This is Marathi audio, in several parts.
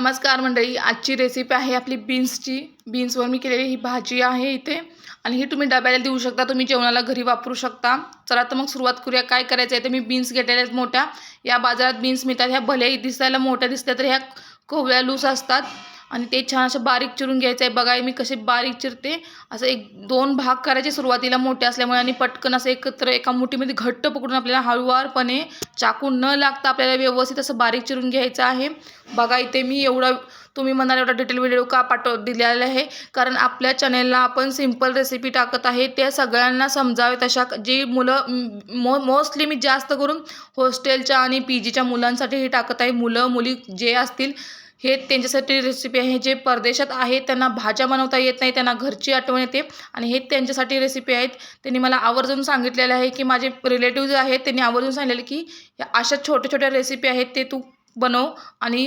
नमस्कार मंडळी आजची रेसिपी आहे आपली बीन्सची बीन्सवर मी केलेली ही भाजी आहे इथे. आणि ही तुम्ही डब्याला देऊ शकता तुम्ही जेवणाला घरी वापरू शकता. चला तर मग सुरुवात करूया काय करायचं आहे ते मी बीन्स घेतलेल्या आहेत मोठ्या. या बाजारात बीन्स मिळतात ह्या भलेही दिसायला मोठ्या दिसल्या तर ह्या कोवळ्या लूस असतात. आणि ते छान असं बारीक चिरून घ्यायचं आहे बघा मी कसे बारीक चिरते. असं एक दोन भाग करायचे सुरुवातीला मोठे असल्यामुळे आणि पटकन असं एकत्र एका मुठीमध्ये घट्ट पकडून आपल्याला हळूवारपणे चाकू न लागता आपल्याला व्यवस्थित असं बारीक चिरून घ्यायचं आहे. बघा इथे मी एवढा तुम्ही म्हणाल एवढा डिटेल व्हिडिओ का पाठव दिलेला आहे? कारण आपल्या चॅनेलला आपण सिंपल रेसिपी टाकत आहे. त्या सगळ्यांना समजावे तशा जी मुलं मो मोस्टली मी जास्त करून हॉस्टेलच्या आणि पी जीच्या मुलांसाठी हे टाकत आहे. मुलं मुली जे असतील हे त्यांच्यासाठी रेसिपी आहे. जे परदेशात आहे त्यांना भाज्या बनवता येत नाही त्यांना घरची आठवण येते. आणि हे त्यांच्यासाठी रेसिपी आहेत. त्यांनी मला आवर्जून सांगितलेलं आहे की माझे रिलेटिव्ज आहेत त्यांनी आवर्जून सांगितलेलं की या अशा छोट्या छोट्या रेसिपी आहेत ते तू बनव आणि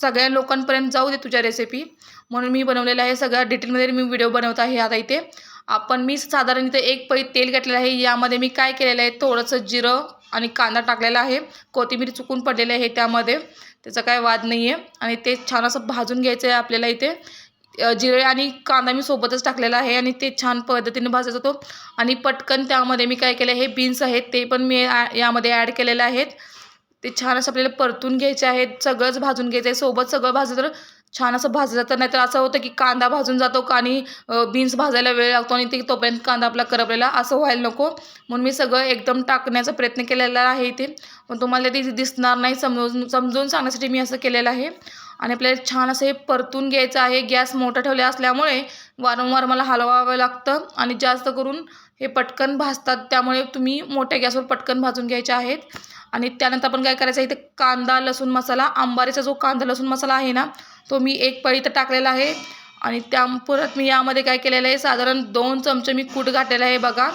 सगळ्या लोकांपर्यंत जाऊ दे तुझ्या रेसिपी म्हणून मी बनवलेलं आहे. सगळ्या डिटेलमध्ये मी व्हिडिओ बनवत आहे आता इथे. आपण मी साधारण इथे एक पै तेल घेतलेलं आहे. यामध्ये मी काय केलेलं आहे? थोडंसं जिरं आणि कांदा टाकलेला आहे. कोथिंबीर चुकून पडलेली आहे त्यामध्ये. त्याचा काय वाद नाही आहे आणि ते छान असं भाजून घ्यायचं आहे आपल्याला इथे. जिरे आणि कांदा मी सोबतच टाकलेला आहे आणि ते छान पद्धतीने भाजायचा होतो आणि पटकन त्यामध्ये मी काय केलं हे बीन्स आहेत ते पण मी यामध्ये ॲड केलेले आहेत. ते छान असं आपल्याला परतून घ्यायचे आहेत. सगळंच भाजून घ्यायचं आहे सोबत सगळं भाजलं तर छान असं भाजलं जातं नाहीतर असं होतं की कांदा भाजून जातो का आणि बीन्स भाजायला वेळ लागतो आणि ते तोपर्यंत कांदा आपला करपलेला असं व्हायला नको. म्हणून मी सगळं एकदम टाकण्याचा प्रयत्न केलेला आहे इथे. पण तुम्हाला ते दिसणार नाही समजून समजून सांगण्यासाठी मी असं केलेलं आहे. आणि आपल्याला छान असं हे परतून घ्यायचं आहे. गॅस मोठा ठेवला असल्यामुळे वारंवार मला हलवावं लागतं आणि जास्त करून हे पटकन भाजतात. त्यामुळे तुम्ही मोठ्या गॅसवर पटकन भाजून घ्यायचे आहेत. आणि त्यानंतर आपण काय करायचं इथे कांदा लसूण मसाला आंबारीचा जो कांदा लसूण मसाला आहे ना तो मी एक पळी तर टाकलेला आहे. आणि त्या परत मी यामध्ये काय केलेलं आहे साधारण दोन चमचे मी कूट घातलेला आहे बघा.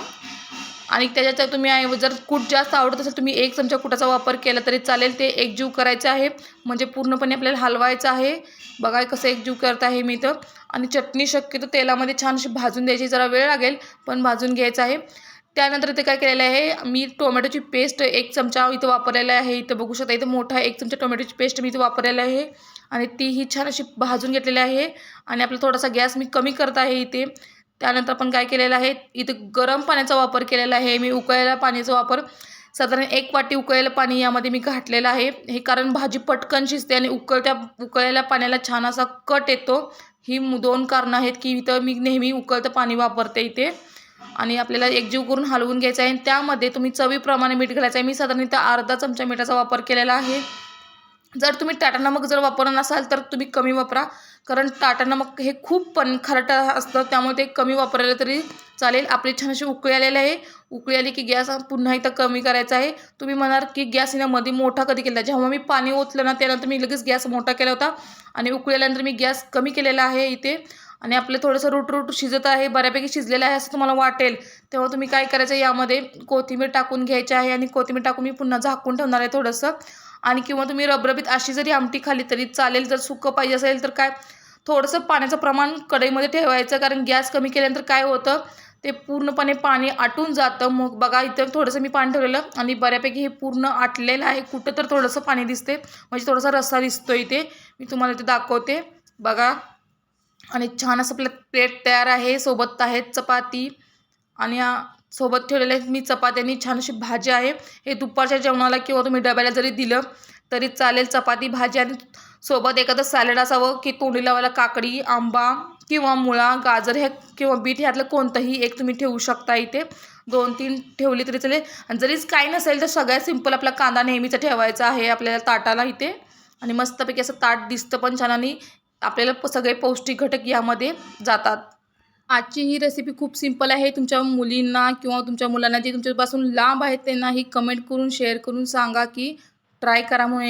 आणि त्याच्यात तुम्ही जर कूट जास्त आवडत असेल तुम्ही एक चमचा कुटाचा वापर केला तरी चालेल. ते एकजीव करायचं आहे म्हणजे पूर्णपणे आपल्याला हलवायचं आहे. बघा कसं एकजीव करत आहे मी तर आणि चटणी शक्यतो तेलामध्ये छान अशी भाजून द्यायची जरा वेळ लागेल पण भाजून घ्यायचं आहे. त्यानंतर इथे काय केलेलं आहे मी टोमॅटोची पेस्ट एक चमचा इथं वापरलेला आहे इथं बघू शकता इथं मोठा एक चमचा टोमॅटोची पेस्ट मी इथं वापरलेला आहे आणि तीही छान अशी भाजून घेतलेली आहे आणि आपला थोडासा गॅस मी कमी करत आहे इथे. त्यानंतर आपण काय केलेलं आहे इथं गरम पाण्याचा वापर केलेला आहे मी उकळलेल्या पाण्याचा वापर साधारण एक वाटी उकळलेलं पाणी यामध्ये मी घातलेलं आहे. हे कारण भाजी पटकन शिजते आणि उकळत्या उकळलेल्या पाण्याला छान असा कट येतो. ही दोन कारणं आहेत की इथं मी नेहमी उकळतं पाणी वापरते इथे. आणि आपल्याला एकजीव करून हलवून घ्यायचं आहे. त्यामध्ये तुम्ही चवीप्रमाणे मीठ घालायचं आहे. मी साधारणतः अर्धा चमचा मिठाचा वापर केलेला आहे. जर तुम्ही टाटा नमक जर वापरत नसाल तर तुम्ही कमी वापरा. कारण टाटा नमक हे खूप पण खरट असतं. त्यामुळे ते कमी वापरलं तरी चालेल. आपली छान अशी उकळी आलेली आहे. उकळी आली की गॅस पुन्हा इथं कमी करायचा आहे. तुम्ही म्हणाल की गॅसमध्ये मोठा कधी केला? जेव्हा मी पाणी ओतलं ना त्यानंतर मी लगेच गॅस मोठा केला होता. आणि उकळी आल्यानंतर मी गॅस कमी केलेला आहे इथे. आणि आपलं थोडंसं रूट रूट शिजत आहे बऱ्यापैकी शिजलेलं आहे असं तुम्हाला वाटेल. तेव्हा तुम्ही काय करायचं यामध्ये कोथिंबीर टाकून घ्यायची आहे आणि कोथिंबीर टाकून मी पुन्हा झाकून ठेवणार आहे थोडंसं. आणि किंवा तुम्ही रबरबीत अशी जरी आमटी खाली तरी चालेल जर सुकं पाहिजे असेल तर काय थोडंसं पाण्याचं प्रमाण कढईमध्ये ठेवायचं कारण गॅस कमी केल्यानंतर काय होतं ते पूर्णपणे पाणी आटून जातं. मग बघा इथं थोडंसं मी पाणी ठेवलेलं आणि बऱ्यापैकी हे पूर्ण आटलेलं आहे. कुठं तर थोडंसं पाणी दिसते म्हणजे थोडासा रस्सा दिसतो इथे. मी तुम्हाला इथे दाखवते. बघा. आणि छान असं आपलं प्लेट तयार आहे सोबत आहेत चपाती. आणि सोबत ठेवलेले मी चपात्यांनी छान अशी भाजी आहे. हे दुपारच्या जेवणाला किंवा तुम्ही डब्याला जरी दिलं तरी चालेल. चपाती भाजी आणि सोबत एखादं सॅलड असावं की तोंडी लावायला काकडी आंबा किंवा मुळा गाजर ह्या किंवा बीट ह्यातलं कोणतंही एक तुम्ही ठेवू शकता इथे. दोन तीन ठेवली तरी चालेल. आणि जरीच काही नसेल तर सगळ्यात सिंपल आपला कांदा नेहमीचा ठेवायचा आहे आपल्याला ताटाला इथे. आणि मस्तपैकी असं ताट दिसतं पण छान आणि आपल्याला सगळे पौष्टिक घटक यामध्ये जातात. आजची ही रेसिपी खूप सिंपल आहे. तुमच्या मुलींना किंवा तुमच्या मुलांना जे तुमच्यापासून लांब आहेत त्यांना ही कमेंट करून शेअर करून सांगा की ट्राय करा म्हणून